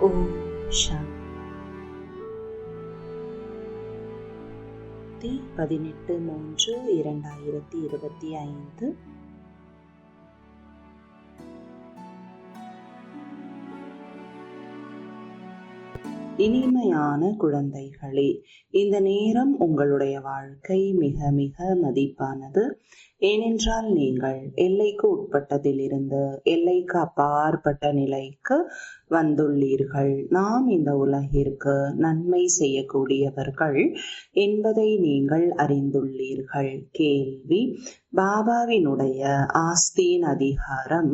ஓம் சாந்தி பதினெட்டு மூன்று இரண்டாயிரத்தி இருபத்தி ஐந்து. இனிமையான குழந்தைகளே இந்த நேரம் உங்களுடைய வாழ்க்கை மிக மிக மதிப்பானது. ஏனென்றால் நீங்கள் எல்லைக்கு உட்பட்டதிலிருந்து எல்லைக்கு அப்பாற்பட்ட நிலைக்கு வந்துள்ளீர்கள். நாம் இந்த உலகிற்கு நன்மை செய்யக்கூடியவர்கள் என்பதை நீங்கள் அறிந்துள்ளீர்கள். கேள்வி. பாபாவினுடைய ஆஸ்தியின் அதிகாரம்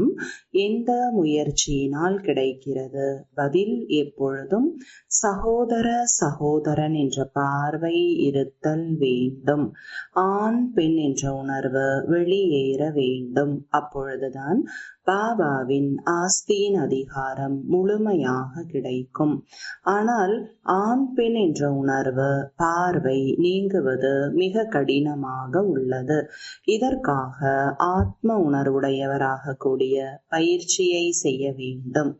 எந்த முயற்சியினால் கிடைக்கிறது? பதில் எப்பொழுதும் சகோதர சகோதரன் என்ற பார்வை இருத்தல் வேண்டும். ஆண் பெண் என்ற உணர்வு வெளியேற வேண்டும். அப்பொழுதுதான் பாபாவின் ஆஸ்தியின் அதிகாரம் முழுமையாக கிடைக்கும். ஆனால் ஆண் பெண் என்ற உணர்வு பார்வை நீங்குவது மிக கடினமாக உள்ளது. இதற்காக ஆத்ம உணர்வுடையவராக கூடிய பயிற்சியை செய்ய வேண்டும்.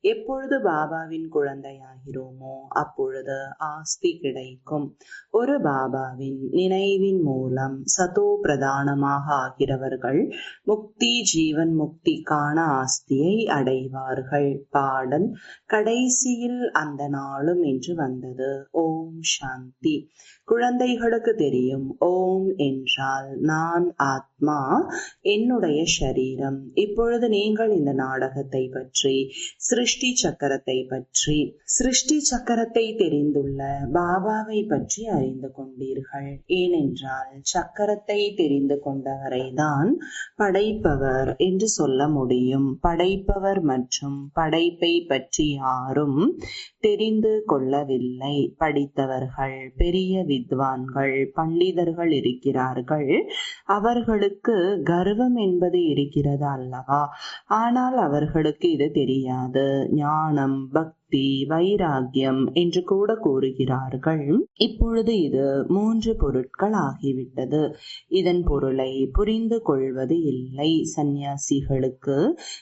எப்பொழுது பாபாவின் குழந்தையாகிறோமோ அப்பொழுது ஆஸ்தி கிடைக்கும். ஒரு பாபாவின் நினைவின் மூலம் சதோ பிரதானமாக ஆகிறவர்கள் முக்தி ஜீவன் அதற்கான ஆஸ்தியை அடைவார்கள். பாடல் கடைசியில் அந்த நாளும் என்று வந்தது. ஓம் சாந்தி. குழந்தைகளுக்கு தெரியும். ஓம் என்றால் நான் ஆத்மா என்னுடைய சரீரம். இப்பொழுது நீங்கள் இந்த நாடகத்தை பற்றி சிருஷ்டி சக்கரத்தை பற்றி சிருஷ்டி சக்கரத்தை தெரிந்துள்ள பாபாவை பற்றி அறிந்து கொண்டீர்கள். ஏனென்றால் சக்கரத்தை தெரிந்து கொண்டவரை தான் படைப்பவர் என்று சொல்ல முடியும். படைப்பவர் மற்றும் படைப்பை பற்றி யாரும் தெரிந்து கொள்ளவில்லை. படித்தவர்கள் பெரிய வித்வான்கள் பண்டிதர்கள் இருக்கிறார்கள். அவர்களுக்கு கர்வம் என்பது இருக்கிறது அல்லவா? ஆனால் அவர்களுக்கு இது தெரியாது. ஞானம் பக்தி வைராகியம் என்று கூட கூறுகிறார்கள். இப்பொழுது இது மூன்று பொருட்கள் ஆகிவிட்டது இதன் பொருளை புரிந்து கொள்வது இல்லை. சந்நியாசிகளுக்கு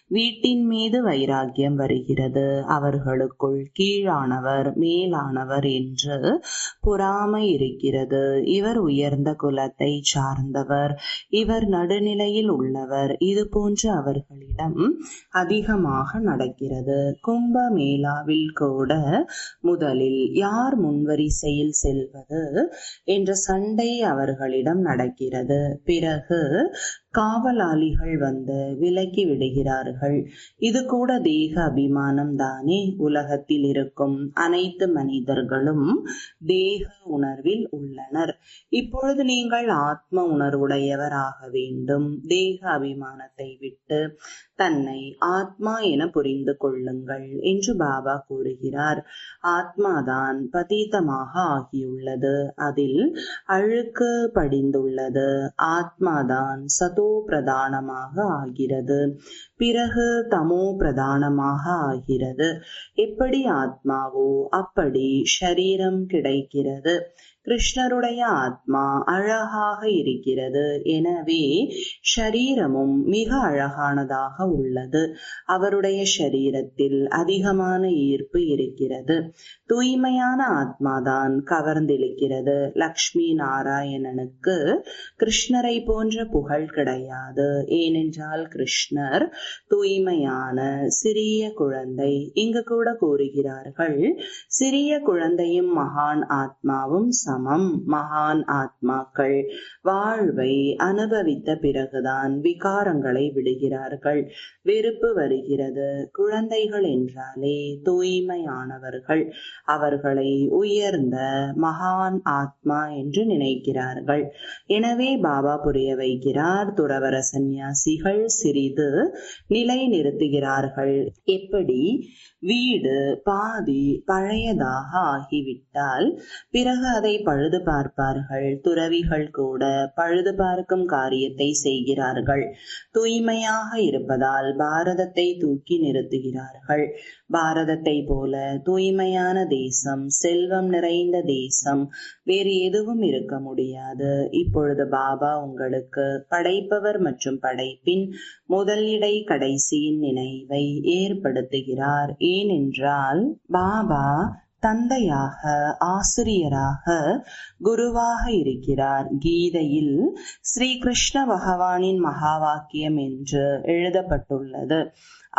வீட்டின் மீது வைராகியம் வருகிறது. அவர்களுக்குள் கீழானவர் மேலானவர் என்று பொறாமை இருக்கிறது. இவர் உயர்ந்த குலத்தை சார்ந்தவர். இவர் நடுநிலையில் உள்ளவர். இது போன்று அவர்களிடம் அதிகமாக நடக்கிறது. கும்ப மேளாவில் கூட முதலில் யார் முன்வரிசையில் செல்வது? என்ற சண்டை அவர்களிடம் நடக்கிறது. பிறகு காவலாளிகள் வந்து விலக்கி விடுகிறார்கள். இது கூட தேக அபிமானம் தானே உலகத்தில் இருக்கும் அனைத்து மனிதர்களும் தேக உணர்வில் உள்ளனர். இப்பொழுது நீங்கள் ஆத்ம உணர்வுடையவராக வேண்டும். தேக அபிமானத்தை விட்டு தன்னை ஆத்மா என புரிந்து கொள்ளுங்கள் என்று பாபா கூறுகிறார். ஆத்மாதான் பதீதமாக ஆகியுள்ளது. அதில் அழுக்கு படிந்துள்ளது. ஆத்மாதான் சத்தோ பிரதானமாக ஆகிறது. பிறகு தமோ பிரதானமாக ஆகிறது. எப்படி ஆத்மாவோ அப்படி ஷரீரம் கிடைக்கிறது. கிருஷ்ணருடைய ஆத்மா அழகாக இருக்கிறது. எனவே ஷரீரமும் மிக அழகானதாக உள்ளது. அவருடைய ஷரீரத்தில் அதிகமான ஈர்ப்பு இருக்கிறது. தூய்மையான ஆத்மாதான் கவர்ந்திருக்கிறது லக்ஷ்மி நாராயணனுக்கு கிருஷ்ணரை போன்ற புகழ் கிடையாது. ஏனென்றால் கிருஷ்ணர் தூய்மையான சிறிய குழந்தை. இங்கு கூட கூறுகிறார்கள் சிறிய குழந்தையும் மகான் ஆத்மாவும் சமம். மகான் ஆத்மாக்கள் வாழ்வை அனுபவித்த பிறகுதான் விகாரங்களை விடுகிறார்கள். வெறுப்பு வருகிறது. குழந்தைகள் என்றாலே தூய்மையானவர்கள். அவர்களை உயர்ந்த மகான் ஆத்மா என்று நினைக்கிறார்கள். எனவே பாபா புரிய வைக்கிறார் துறவர சந்நியாசிகள் சிறிது நிலை நிறுத்துகிறார்கள் எப்படி? வீடு பாதி பழையதாக ஆகிவிட்டால் பிறகு அதை பழுது பார்ப்பார்கள். துறவிகள் கூட பழுது பார்க்கும் காரியத்தை செய்கிறார்கள். தூய்மையாக இருப்பதால் பாரதத்தை தூக்கி நிறுத்துகிறார்கள். பாரதத்தை போல தூய்மையான தேசம் செல்வம் நிறைந்த தேசம் வேறு எதுவும் இருக்க முடியாது. இப்பொழுது பாபா உங்களுக்கு படைப்பவர் மற்றும் படைப்பின் முதல் இடை கடைசியின் நினைவை ஏற்படுத்துகிறார். ஏனென்றால் பாபா தந்தையாக ஆசிரியராக குருவாக இருக்கிறார். கீதையில் ஸ்ரீ கிருஷ்ண பகவானின் மகா வாக்கியம் என்று எழுதப்பட்டுள்ளது.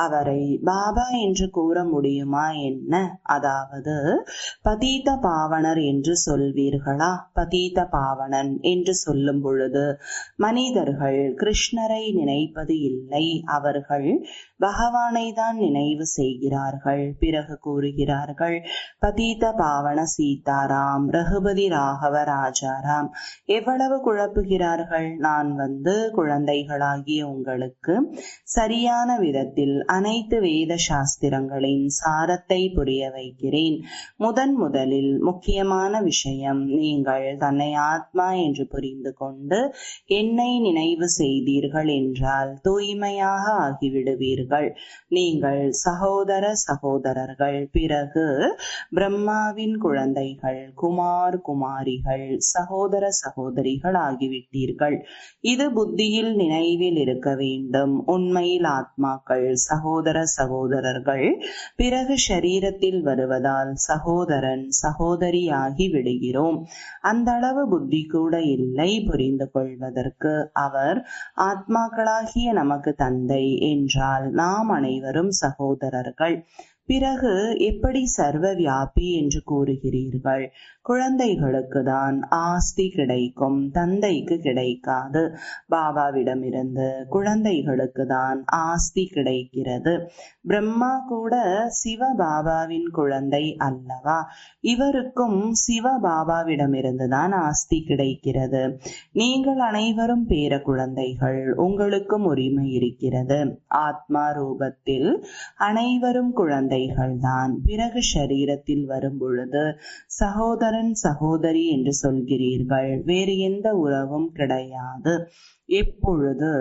அவரை பாபா என்று கூற முடியுமா என்ன? அதாவது பதீத பாவனர் என்று சொல்வீர்களா? பதீத பாவனன் என்று சொல்லும் பொழுது மனிதர்கள் கிருஷ்ணரை நினைப்பது இல்லை. அவர்கள் பகவானை தான் நினைவு செய்கிறார்கள். பிறகு கூறுகிறார்கள் பதீத பாவன சீதாராம் ரகுபதி ராகவ ராஜாராம் எவ்வளவு குழப்புகிறார்கள்? நான் வந்து குழந்தைகளாகிய உங்களுக்கு சரியான விதத்தில் அனைத்து வேத சாஸ்திரங்களின் சாரத்தை புரிய வைக்கிறேன். முதன் முதலில் முக்கியமான விஷயம் நீங்கள் தன்னை ஆத்மா என்று புரிந்து கொண்டு என்னை நினைவு செய்தீர்கள் என்றால் தூய்மையாக ஆகிவிடுவீர்கள். நீங்கள் சகோதர சகோதரர்கள் பிறகு பிரம்மாவின் குழந்தைகள் குமார் குமாரிகள் சகோதர சகோதரிகள் ஆகிவிட்டீர்கள். இது புத்தியில் நினைவில் இருக்க வேண்டும். உண்மையில் ஆத்மாக்கள் சகோதர சகோதரர்கள் பிறகு ஷரீரத்தில் வருவதால் சகோதரன் சகோதரியாகி விடுகிறோம். அந்த அளவு புத்தி கூட இல்லை புரிந்து கொள்வதற்கு. அவர் ஆத்மாக்களாகிய நமக்கு தந்தை என்றால் நாம் அனைவரும் சகோதரர்கள். பிறகு எப்படி சர்வ வியாபி என்று கூறுகிறீர்கள்? குழந்தைகளுக்கு தான் ஆஸ்தி கிடைக்கும் தந்தைக்கு கிடைக்காது. பாபாவிடமிருந்து குழந்தைகளுக்கு தான் ஆஸ்தி கிடைக்கிறது. பிரம்மா கூட சிவ பாபாவின் குழந்தை அல்லவா? இவருக்கும் சிவ பாபாவிடமிருந்து தான் ஆஸ்தி கிடைக்கிறது. நீங்கள் அனைவரும் பேர குழந்தைகள் உங்களுக்கும் உரிமை இருக்கிறது. ஆத்மா ரூபத்தில் அனைவரும் குழந்தை தான் பிறகு சரீரத்தில் வரும் பொழுது சகோதரன் சகோதரி என்று சொல்கிறீர்கள். வேறு எந்த உறவும் கிடையாது. எப்பொழுது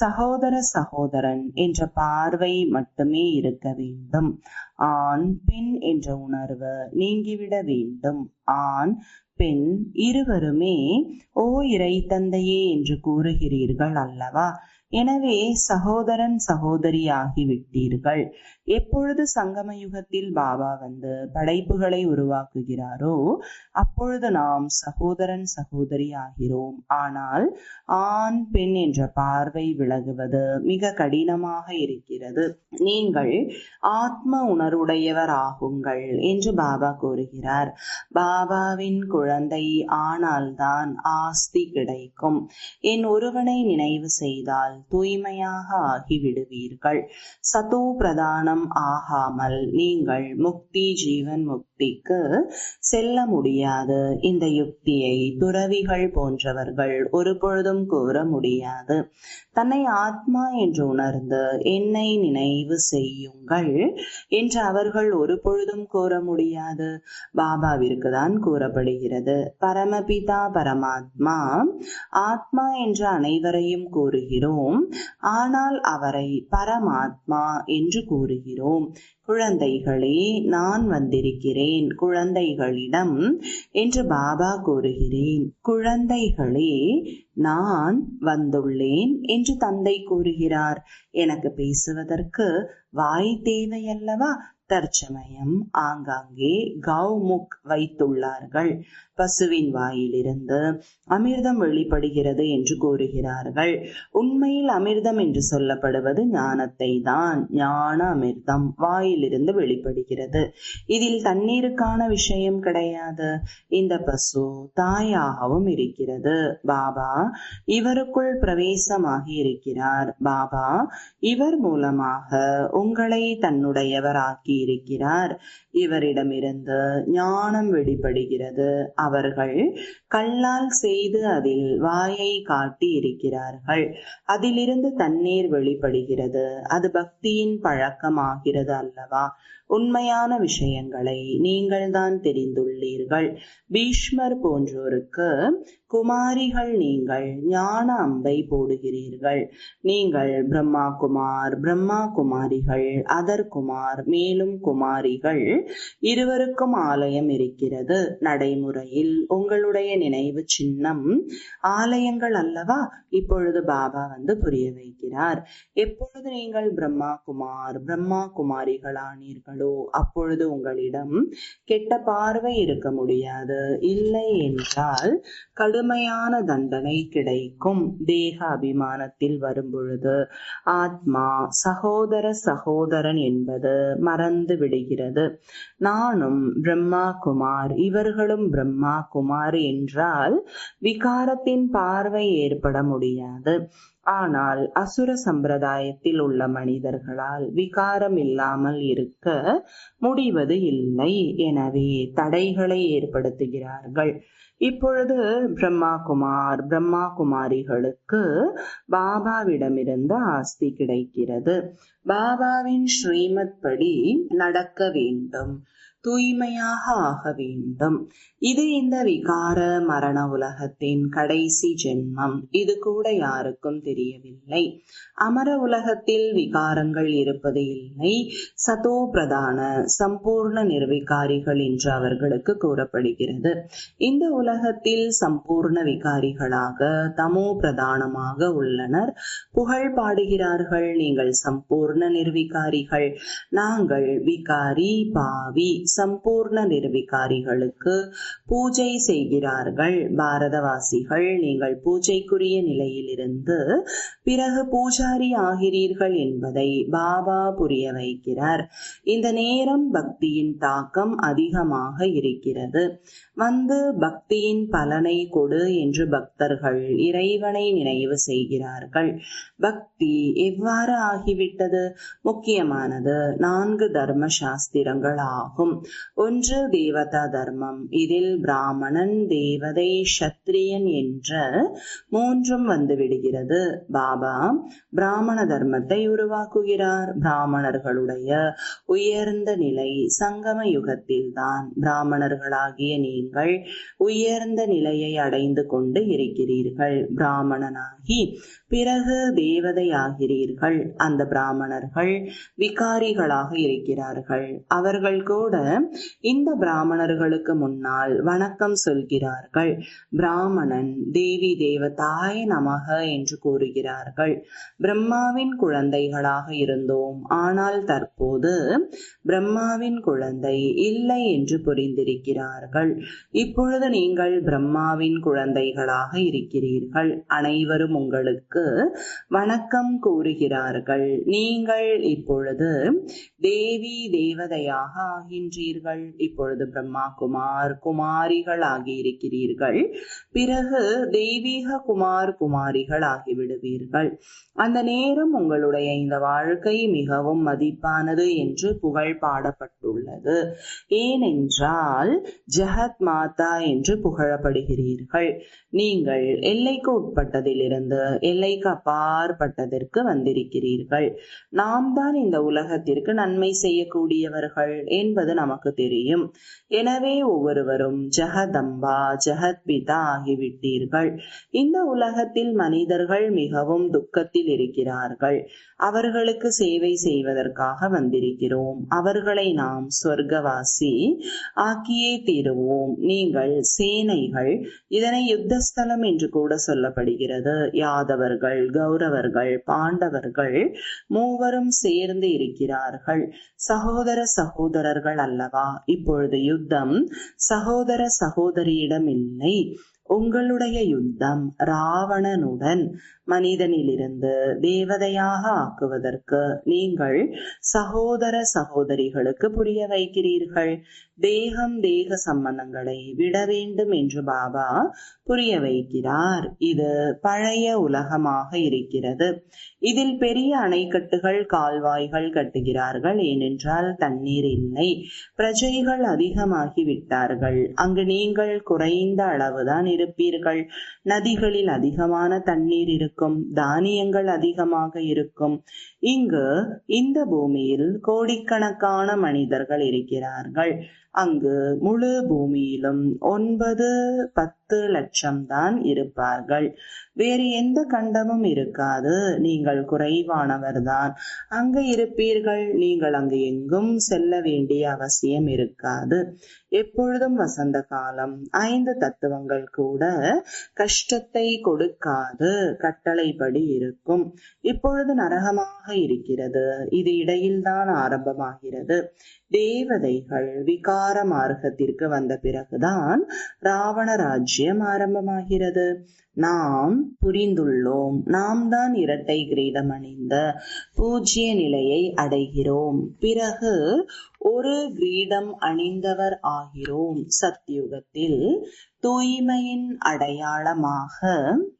சகோதர சகோதரன் என்ற பார்வை மட்டுமே இருக்க வேண்டும். ஆண் பெண் என்ற உணர்வு நீங்கிவிட வேண்டும். ஆண் பெண் இருவருமே ஓ இறை தந்தையே என்று கூறுகிறீர்கள் அல்லவா? எனவே சகோதரன் சகோதரி ஆகிவிட்டீர்கள் எப்பொழுது சங்கம யுகத்தில் பாபா வந்து படைப்புகளை உருவாக்குகிறாரோ அப்பொழுது நாம் சகோதரன் சகோதரி ஆகிறோம் ஆனால் ஆண் பெண் என்ற பார்வை விலகுவது மிக கடினமாக இருக்கிறது. நீங்கள் ஆத்ம உணர்வுடையவர் ஆகுங்கள் என்று பாபா கூறுகிறார். பாபாவின் குழந்தை ஆனால்தான் ஆஸ்தி கிடைக்கும். என் ஒருவனை நினைவு செய்தால் நீங்கள் தூய்மையாக ஆகிவிடுவீர்கள். சதோ பிரதானம் ஆகாமல் நீங்கள் முக்தி ஜீவன் முக்திக்கு செல்ல முடியாது. இந்த யுக்தியை துறவிகள் போன்றவர்கள் ஒருபொழுதும் கூற முடியாது. தன்னை ஆத்மா என்று உணர்ந்து என்னை நினைவு செய்யுங்கள் என்று அவர்கள் ஒரு பொழுதும் கூற முடியாது. பாபாவிற்கு தான் கூறப்படுகிறது. பரமபிதா பரமாத்மா ஆத்மா என்று அனைவரையும் கூறுகிறோம். கூறுகிறோம் ஆனால் அவரை பரமாத்மா என்று கூறுகிறோம். குழந்தைகளே நான் வந்திருக்கிறேன். குழந்தைகளிடம் என்று பாபா கூறுகிறேன். குழந்தைகளே நான் வந்துள்ளேன் என்று தந்தை கூறுகிறார். எனக்கு பேசுவதற்கு வாய் தேவையல்லவா? தற்சமயம் ஆங்காங்கே கவுமுக் வைத்துள்ளார்கள். பசுவின் வாயிலிருந்து அமிர்தம் வெளிப்படுகிறது என்று கூறுகிறார்கள். உண்மையில் அமிர்தம் என்று சொல்லப்படுவது ஞானத்தை தான் ஞான அமிர்தம் வாயிலிருந்து வெளிப்படுகிறது. இதில் தண்ணீருக்கான விஷயம் கிடையாது. இந்த பசு தாயாகவும் இருக்கிறது. பாபா இவருக்குள் பிரவேசமாகி இருக்கிறார். பாபா இவர் மூலமாக உங்களை தன்னுடையவராக்கி இருக்கிறார் இவரிடமிருந்து ஞானம் வெளிப்படுகிறது. அவர்கள் கல்லால் செய்து அதில் வாயை காட்டி இருக்கிறார்கள் அதிலிருந்து தண்ணீர் வெளிப்படுகிறது. அது பக்தியின் பழக்கமாகிறது அல்லவா? உண்மையான விஷயங்களை நீங்கள்தான் தெரிந்துள்ளீர்கள். பீஷ்மர் போன்றோருக்கு குமாரிகள் நீங்கள் ஞான அம்பை போடுகிறீர்கள். நீங்கள் பிரம்மா குமார் பிரம்மா குமாரிகள் அதர் குமார் மேலும் குமாரிகள். இருவருக்கும் ஆலயம் இருக்கிறது. நடைமுறையில் உங்களுடைய நினைவு சின்னம் ஆலயங்கள் அல்லவா? இப்பொழுது பாபா வந்து புரிய வைக்கிறார். எப்பொழுது நீங்கள் பிரம்மா குமார் பிரம்மா குமாரிகளானீர்களோ அப்பொழுது உங்களிடம் கெட்ட பார்வை இருக்க முடியாது. இல்லை என்றால் கடும் கடுமையான தண்டனை கிடைக்கும். தேக அபிமானத்தில் வரும்பொழுது ஆத்மா சகோதர சகோதரன் என்பது மறந்து விடுகிறது. நானும் பிரம்மா குமார் இவர்களும் பிரம்மா குமார் என்றால் விகாரத்தின் பார்வை ஏற்பட முடியாது. ஆனால் அசுர சம்பிரதாயத்தில் உள்ள மனிதர்களால் விகாரம் இல்லாமல் இருக்க முடிவது இல்லை. எனவே தடைகளை ஏற்படுத்துகிறார்கள். இப்பொழுது பிரம்மா குமார் பிரம்மா குமாரிகளுக்கு பாபாவிடமிருந்து ஆஸ்தி கிடைக்கிறது. பாபாவின் ஸ்ரீமத் படி நடக்க வேண்டும். தூய்மையாக ஆக வேண்டும். இது இந்த விகார மரண உலகத்தின் கடைசி ஜென்மம். இது கூட யாருக்கும் தெரியவில்லை. அமர உலகத்தில் விகாரங்கள் இருப்பது இல்லை. சதோ பிரதான சம்பூர்ண நிர்விகாரிகள் என்று அவர்களுக்கு கூறப்படுகிறது. இந்த உலகத்தில் சம்பூர்ண விகாரிகளாக தமோ பிரதானமாக உள்ளனர். புகழ் பாடுகிறார்கள். நீங்கள் சம்பூர்ண நிர்விகாரிகள். நாங்கள் விகாரி பாவி சம்பூர்ண நிர்விகாரிகளுக்கு பூஜை செய்கிறார்கள். பாரதவாசிகள் நீங்கள் பூஜைக்குரிய நிலையிலிருந்து பிறகு பூஜாரி ஆகிறீர்கள் என்பதை பாபா புரிய வைக்கிறார். இந்த நேரம் பக்தியின் தாக்கம் அதிகமாக இருக்கிறது. வந்து பக்தியின் பலனை கொடு என்று பக்தர்கள் இறைவனை நினைவு செய்கிறார்கள். பக்தி எவ்வாறு ஆகிவிட்டது? முக்கியமானது நான்கு தர்ம சாஸ்திரங்கள் ஆகும் ஒன்று தேவதா தர்மம். இதில் பிராமணன் தேவதை சத்திரியன் என்ற மூன்றும் வந்து விடுகிறது பாபா பிராமண தர்மத்தை உருவாக்குகிறார். பிராமணர்களுடைய உயர்ந்த நிலை சங்கம யுகத்தில்தான். பிராமணர்களாகிய நீங்கள் உயர்ந்த நிலையை அடைந்து கொண்டு இருக்கிறீர்கள். பிராமணனாகி பிறகு தேவதையாகிறீர்கள் அந்த பிராமணர்கள் விகாரிகளாக இருக்கிறார்கள். அவர்கள் கூட இந்த பிராமணர்களுக்கு முன்னால் வணக்கம் சொல்கிறார்கள். பிராமணன் தேவி தேவதாய நமக என்று கூறுகிறார்கள். பிரம்மாவின் குழந்தைகளாக இருந்தோம். ஆனால் தற்போது பிரம்மாவின் குழந்தை இல்லை என்று புரிந்திருக்கிறார்கள். இப்பொழுது நீங்கள் பிரம்மாவின் குழந்தைகளாக இருக்கிறீர்கள். அனைவரும் உங்களுக்கு வணக்கம் கூறுகிறார்கள். நீங்கள் இப்பொழுது தேவி தேவதையாக ஆகின்ற ஆகின்றீர்கள் இப்பொழுது பிரம்மா குமார் குமாரிகள் ஆகியிருக்கிறீர்கள் பிறகு தெய்வீக குமார் குமாரிகள் ஆகிவிடுவீர்கள் அந்த நேரம் உங்களுடைய இந்த வாழ்க்கை மிகவும் மதிப்பானது என்று புகழ் பாடப்பட்டுள்ளது. ஏனென்றால் ஜெகத் மாதா என்று புகழப்படுகிறீர்கள். நீங்கள் எல்லைக்கு உட்பட்டதிலிருந்து எல்லைக்கு அப்பாற்பட்டதற்கு வந்திருக்கிறீர்கள். நாம் தான் இந்த உலகத்திற்கு நன்மை செய்யக்கூடியவர்கள் என்பது நம் நமக்கு தெரியும். எனவே ஒவ்வொருவரும் ஜெகதம்பா ஜெகத் பிதா ஆகிவிட்டீர்கள் இந்த உலகத்தில் மனிதர்கள் மிகவும் துக்கத்தில் இருக்கிறார்கள். அவர்களுக்கு சேவை செய்வதற்காக வந்திருக்கிறோம். அவர்களை நாம் சொர்க்கவாசி ஆக்கியே தீருவோம். நீங்கள் சேனைகள் இதனை யுத்தஸ்தலம் என்று கூட சொல்லப்படுகிறது. யாதவர்கள் கௌரவர்கள் பாண்டவர்கள் மூவரும் சேர்ந்து இருக்கிறார்கள். சகோதர சகோதரர்கள் அல்ல அல்லவா? இப்பொழுது யுத்தம் சகோதர சகோதரியிடம் இல்லை. உங்களுடைய யுத்தம் ராவணனுடன் மனிதனிலிருந்து தேவதையாக ஆக்குவதற்கு நீங்கள் சகோதர சகோதரிகளுக்கு புரிய வைக்கிறீர்கள். தேகம் தேக சம்பந்தங்களை விட வேண்டும் என்று பாபா புரிய வைக்கிறார். இது பழைய உலகமாக இருக்கிறது. இதில் பெரிய அணைக்கட்டுகள் கால்வாய்கள் கட்டுகிறார்கள். ஏனென்றால் தண்ணீர் இல்லை. பிரஜைகள் அதிகமாகி விட்டார்கள் அங்கு நீங்கள் குறைந்த அளவுதான் இருப்பீர்கள். நதிகளில் அதிகமான தண்ணீர் இருக்கும். தானியங்கள் அதிகமாக இருக்கும். இங்கு இந்த பூமியில் கோடிக்கணக்கான மனிதர்கள் இருக்கிறார்கள். அங்கு முழு பூமியிலும் ஒன்பது பத்து லட்சம் தான் இருப்பார்கள். வேறு எந்த கண்டமும் இருக்காது. நீங்கள் குறைவானவர்தான் அங்கு இருப்பீர்கள். நீங்கள் அங்கு எங்கும் செல்ல வேண்டிய அவசியம் இருக்காது. எப்பொழுதும் வசந்த காலம். ஐந்து தத்துவங்கள் கூட கஷ்டத்தை கொடுக்காது. கட்டளைப்படி இருக்கும். இப்பொழுது நரகமாக இருக்கிறது. இது இடையில்தான் ஆரம்பமாகிறது. தேவதைகள் விகார மார்க்கத்திற்கு வந்த பிறகுதான் ராவண ராஜ்யம் ஆரம்பமாகிறது. நாம் புரிந்துள்ளோம். நாம் தான் இரட்டை கிரீடம் அணிந்த பூஜ்ய நிலையை அடைகிறோம். பிறகு ஒரு கிரீடம் அணிந்தவர் ஆகிறோம் சத்யுகத்தில். தூய்மையின் அடையாளமாக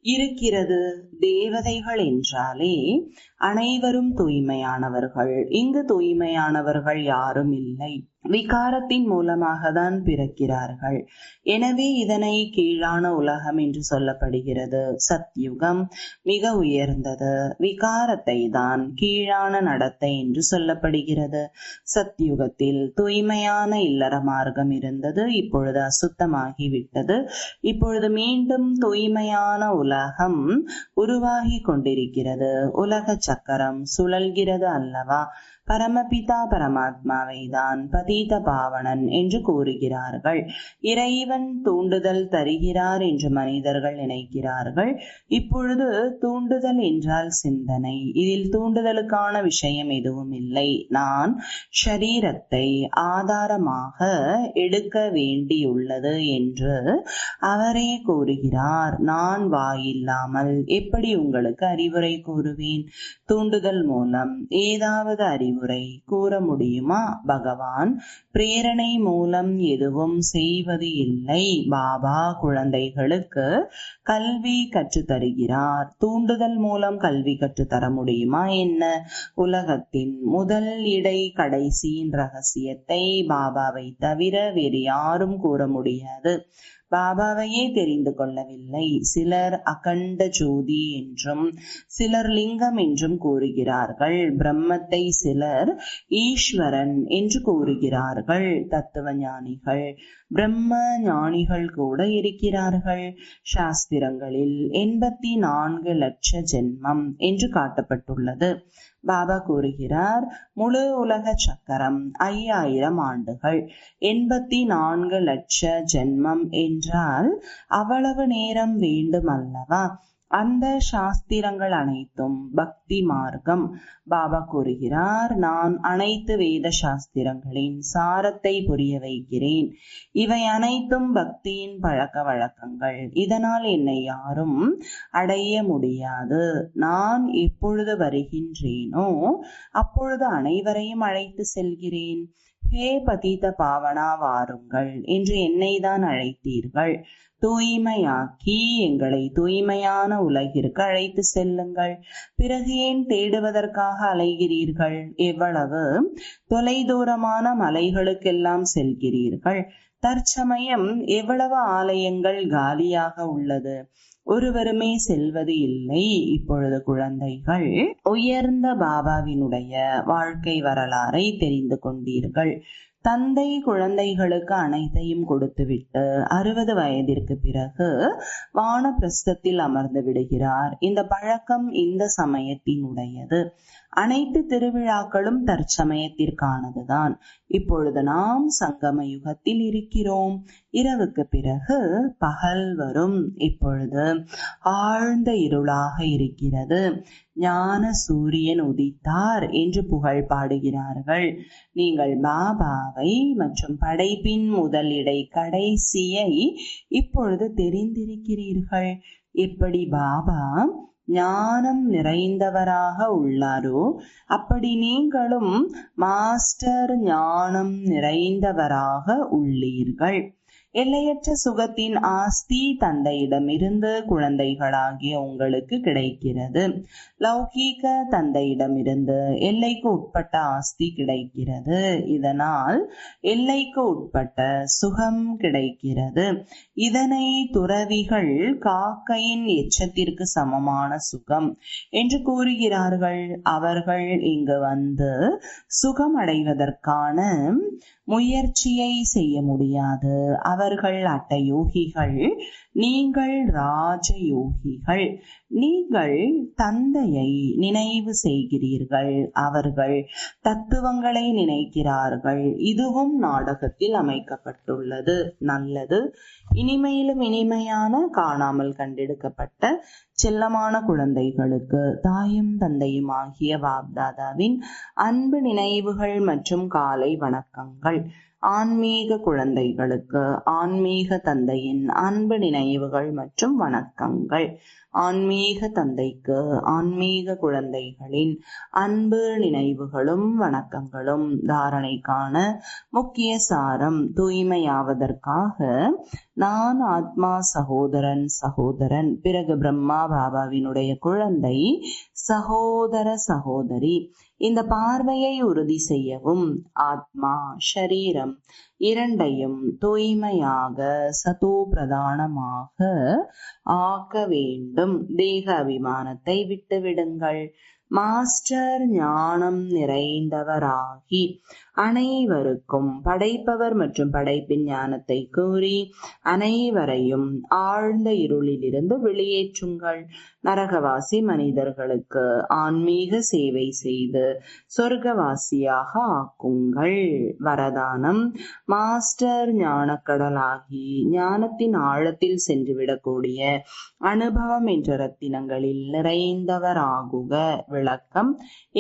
இருக்கிறது தேவதைகள் என்றாலே அனைவரும் தூய்மையானவர்கள். இங்கு தூய்மையானவர்கள் யாரும் இல்லை. விகாரத்தின் மூலமாக தான் பிறக்கிறார்கள். எனவே இதனை கீழான உலகம் என்று சொல்லப்படுகிறது. சத்யுகம் மிக உயர்ந்தது. விகாரத்தை தான் கீழான நடத்தை என்று சொல்லப்படுகிறது. சத்யுகத்தில் தூய்மையான இல்லற மார்க்கம் இருந்தது. இப்பொழுது அசுத்தமாகிவிட்டது. இப்பொழுது மீண்டும் தூய்மையான உலகம் உருவாகி கொண்டிருக்கிறது. உலக சக்கரம் சுழல்கிறது அல்லவா? பரமபிதா பரமாத்மாவை தான் பதீத பாவனன் என்று கூறுகிறார்கள். இறைவன் தூண்டுதல் தருகிறார் என்று மனிதர்கள் நினைக்கிறார்கள். இப்பொழுது தூண்டுதல் என்றால் சிந்தனை. இதில் தூண்டுதலுக்கான விஷயம் எதுவும் இல்லை. நான் ஷரீரத்தை ஆதாரமாக எடுக்க வேண்டியுள்ளது என்று அவரே கூறுகிறார். நான் வாயில்லாமல் எப்படி உங்களுக்கு அறிவுரை கூறுவேன்? தூண்டுதல் மூலம் ஏதாவது அறிவுரை கூற முடியுமா? பகவான் பிரேரணை மூலம் எதுவும் செய்வது இல்லை. பாபா குழந்தைகளுக்கு கல்வி கற்றுத்தருகிறார். தூண்டுதல் மூலம் கல்வி கற்றுத்தர முடியுமா? என்ன? உலகத்தின் முதல் இடை கடைசியின் ரகசியத்தை பாபாவை தவிர வேறு யாரும் கூற முடியாது. பாபாவையே தெரிந்து கொள்ளவில்லை. சிலர் அகண்ட ஜோதி என்றும் சிலர் லிங்கம் என்றும் கூறுகிறார்கள். பிரம்மத்தை சிலர் ஈஸ்வரன் என்று கூறுகிறார்கள். தத்துவ ஞானிகள் பிரம்ம ஞானிகள் கூட இருக்கிறார்கள். சாஸ்திரங்களில் எண்பத்தி நான்கு லட்ச ஜென்மம் என்று காட்டப்பட்டுள்ளது. பாபா கூறுகிறார் முழு உலக சக்கரம் ஐயாயிரம் ஆண்டுகள் எண்பத்தி நான்கு லட்ச ஜென்மம் என்றால் அவ்வளவு நேரம் வேண்டும் அல்லவா? அந்த சாஸ்திரங்கள் அனைத்தும் பக்தி மார்க்கம். பாபா கூறுகிறார் நான் அனைத்து வேத சாஸ்திரங்களின் சாரத்தை புரிய வைக்கிறேன். இவை அனைத்தும் பக்தியின் பழக்க வழக்கங்கள். இதனால் என்னை யாரும் அடைய முடியாது. நான் எப்பொழுது வருகின்றேனோ அப்பொழுது அனைவரையும் அழைத்து செல்கிறேன். ஹே பதித பாவனா வாருங்கள் என்று என்னை தான் அழைத்தீர்கள்? தூய்மையாக்கி எங்களை தூய்மையான உலகிற்கு அழைத்து செல்லுங்கள். பிறகு ஏன் தேடுவதற்காக அலைகிறீர்கள்? எவ்வளவு? தொலைதூரமான மலைகளுக்கெல்லாம் செல்கிறீர்கள். தற்சமயம் எவ்வளவு ஆலயங்கள் காலியாக உள்ளது? ஒருவருமே செல்வது இல்லை. இப்பொழுது குழந்தைகள் உயர்ந்த பாபாவினுடைய வாழ்க்கை வரலாறை தெரிந்து கொண்டீர்கள். தந்தை குழந்தைகளுக்கு அனைத்தையும் கொடுத்துவிட்டு அறுபது வயதிற்கு பிறகு வானப்பிரஸ்தத்தில் அமர்ந்து விடுகிறார். இந்த பழக்கம் இந்த சமயத்தினுடையது. அனைத்து திருவிழாக்களும் தற்சமயத்திற்கானதுதான். இப்பொழுது நாம் சங்கம யுகத்தில் இருக்கிறோம். இரவுக்கு பிறகு பகல் வரும். இப்பொழுது ஆழ்ந்த இருளாக இருக்கிறது. ஞான சூரியன் உதித்தார் என்று புகழ் பாடுகிறார்கள். நீங்கள் பாபாவை மற்றும் படைப்பின் முதலிடை கடைசியை இப்பொழுது தெரிந்திருக்கிறீர்கள். எப்படி பாபா ஞானம் நிறைந்தவராக உள்ளாரோ அப்படி நீங்களும் மாஸ்டர் ஞானம் நிறைந்தவராக உள்ளீர்கள். எல்லையற்ற சுகத்தின் ஆஸ்தி தந்தையிடமிருந்து குழந்தைகளாகிய உங்களுக்கு கிடைக்கிறது. லௌகீக தந்தையிடமிருந்து எல்லைக்கு உட்பட்ட ஆஸ்தி கிடைக்கிறது. இதனால் எல்லைக்கு உட்பட்ட சுகம் கிடைக்கிறது. இதனை துறவிகள் காக்கையின் எச்சத்திற்கு சமமான சுகம் என்று கூறுகிறார்கள். அவர்கள் இங்கு வந்து சுகம் அடைவதற்கான முயற்சியை செய்ய முடியாது. அவர்கள் அட்டயோகிகள் நீங்கள் ராஜயோகிகள். நீங்கள் தந்தையை நினைவு செய்கிறீர்கள். அவர்கள் தத்துவங்களை நினைக்கிறார்கள். இதுவும் நாடகத்தில் அமைக்கப்பட்டுள்ளது. நல்லது. இனிமையிலும் இனிமையான காணாமல் கண்டெடுக்கப்பட்ட செல்லமான குழந்தைகளுக்கு தாயும் தந்தையும் ஆகிய வாப்தாதாவின் அன்பு நினைவுகள் மற்றும் காலை வணக்கங்கள். ஆன்மீக குழந்தைகளுக்கு ஆன்மீக தந்தையின் அன்பு நினைவுகள் மற்றும் வணக்கங்கள். ஆன்மீக தந்தைக்கு ஆன்மீக குழந்தைகளின் அன்பு நினைவுகளும் வணக்கங்களும் தாரணைக்கான முக்கிய சாரம் தூய்மையாவதற்காக நான் ஆத்மா சகோதரன் சகோதரன். பிறகு பிரம்மா பாபாவினுடைய குழந்தை சகோதர சகோதரி. இந்த பார்வையை உறுதி செய்யவும் ஆத்மா ஷரீரம் இரண்டையும் தூய்மையாக சதோ பிரதானமாக ஆக்க வேண்டும். தேக அபிமானத்தை விட்டுவிடுங்கள். மாஸ்டர் ஞானம் நிறைந்தவராகி அனைவருக்கும் படைப்பவர் மற்றும் படைப்பின் ஞானத்தை கூறி அனைவரையும் ஆழ்ந்த இருளிலிருந்து வெளியேற்றுங்கள். நரகவாசி மனிதர்களுக்கு ஆன்மீக சேவை செய்து சொர்க்கவாசியாக ஆக்குங்கள். வரதானம் மாஸ்டர் ஞானக்கடலாகி ஞானத்தின் ஆழத்தில் சென்றுவிடக்கூடிய அனுபவம் என்ற ரத்தினங்களில் நிறைந்தவராகுக. விளக்கம்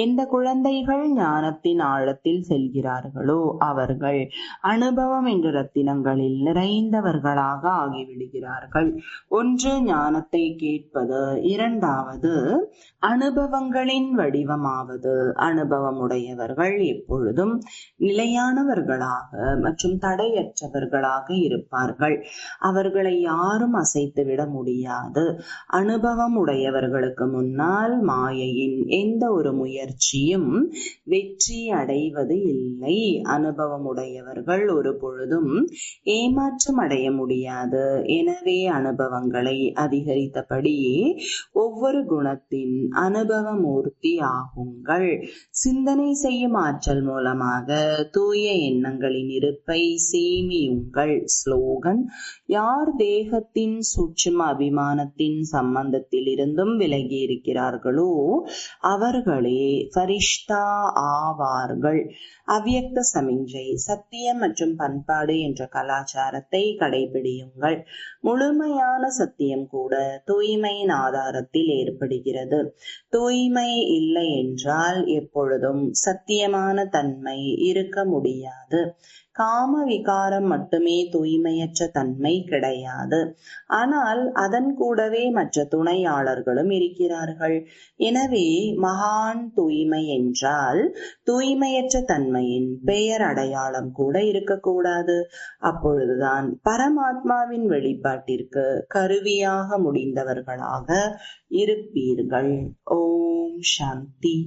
எந்த குழந்தைகள் ஞானத்தின் ஆழத்தில் செய்கிறார்களோ அவர்கள் அனுபவம் என்ற ரத்தினங்களில் நிறைந்தவர்களாக ஆகிவிடுகிறார்கள். ஒன்று ஞானத்தை கேட்பது இரண்டாவது அனுபவங்களின் வடிவமாவது. அனுபவமுடையவர்கள் எப்பொழுதும் நிலையானவர்களாக மற்றும் தடையற்றவர்களாக இருப்பார்கள். அவர்களை யாரும் அசைத்துவிட முடியாது. அனுபவம் உடையவர்களுக்கு முன்னால் மாயையின் எந்த ஒரு முயற்சியும் வெற்றி அடைவது இல்லை. அனுபவம் உடையவர்கள் ஒரு பொழுதும் ஏமாற்றம் அடைய முடியாது. எனவே அனுபவங்களை அதிகரித்தபடியே ஒவ்வொரு குணத்தின் அனுபவ மூர்த்தி ஆகுங்கள். சிந்தனை செய்யும் ஆற்றல் மூலமாக தூய எண்ணங்களின் இருப்பை சேமியுங்கள். ஸ்லோகன் யார் தேகத்தின் சூட்சும அபிமானத்தின் சம்பந்தத்தில் இருந்தும் விலகி இருக்கிறார்களோ அவர்களே ஃபரிஷ்தா ஆவார்கள். அவ அவ்வியக்த சமிஞ்சை சத்தியம் மற்றும் பண்பாடு என்ற கலாச்சாரத்தை கடைபிடியுங்கள். முழுமையான சத்தியம் கூட தூய்மையின் ஆதாரத்தில் ஏற்படுகிறது. தூய்மை இல்லை என்றால் எப்பொழுதும் சத்தியமான தன்மை இருக்க முடியாது. காம விகாரம் மட்டுமே தூய்மையற்ற தன்மை கிடையாது. ஆனால் அதன் கூடவே மற்ற துணையாளர்களும் இருக்கிறார்கள். எனவே மகான் தூய்மை என்றால் தூய்மையற்ற தன்மையின் பெயர் அடையாளம் கூட இருக்கக்கூடாது. அப்பொழுதுதான் பரமாத்மாவின் வெளிப்பாட்டிற்கு கருவியாக முடிந்தவர்களாக இருப்பீர்கள். ஓம் சாந்தி.